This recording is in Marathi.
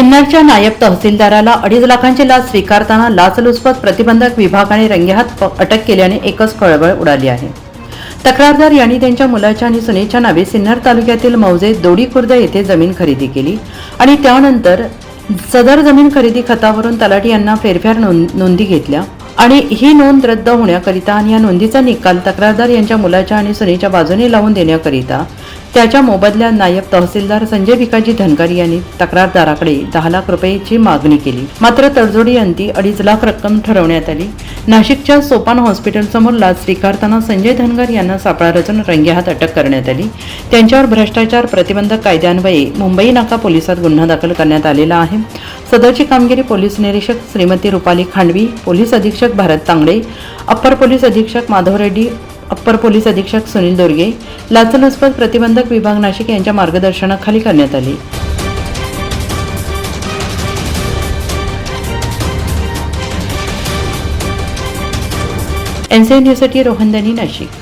सिन्नरच्या नायब तहसीलदाराला अडीच लाखांची लाच स्वीकारताना लाचलुचपत प्रतिबंधक विभागाने रंगेहात अटक केल्याने एकच खळबळ उडाली आहे. तक्रारदार यांनी त्यांच्या मुलाच्या आणि सुनेच्या नावे सिन्नर तालुक्यातील मौजे दोडी खुर्द येथे जमीन खरेदी केली आणि त्यानंतर सदर जमीन खरेदी खतावरून तलाठी यांना फेरफार नोंदी घेतल्या आणि ही नोंद रद्द होण्याकरिता आणि या नोंदीचा निकाल तक्रारदार यांच्या मुलाच्या आणि सुनेच्या बाजूने लावून देण्याकरिता त्याच्या मोबदल्यात नायब तहसीलदार संजय भिकाजी धनकर यांनी तक्रारदाराकडे दहा लाख रुपयेची मागणी केली. मात्र तडजोडी अंती अडीच लाख रक्कम ठरवण्यात आली. नाशिकच्या सोपान हॉस्पिटलसमोर लाच स्वीकारताना संजय धनगर यांना सापळा रचून रंगेहात अटक करण्यात आली. त्यांच्यावर भ्रष्टाचार प्रतिबंधक कायद्यान्वये मुंबई नाका पोलिसात गुन्हा दाखल करण्यात आलेला आहे. सदरची कामगिरी पोलीस निरीक्षक श्रीमती रुपाली खांडवी पोलीस अधीक्षक भारत तांगडे अप्पर पोलीस अधीक्षक माधव रेड्डी अप्पर पोलीस अधीक्षक सुनील दोरगे लाचलुचपत प्रतिबंधक विभाग नाशिक यांच्या मार्गदर्शनाखाली करण्यात आली. एनसीएन न्यूजसाठी रोहन दनी नाशिक.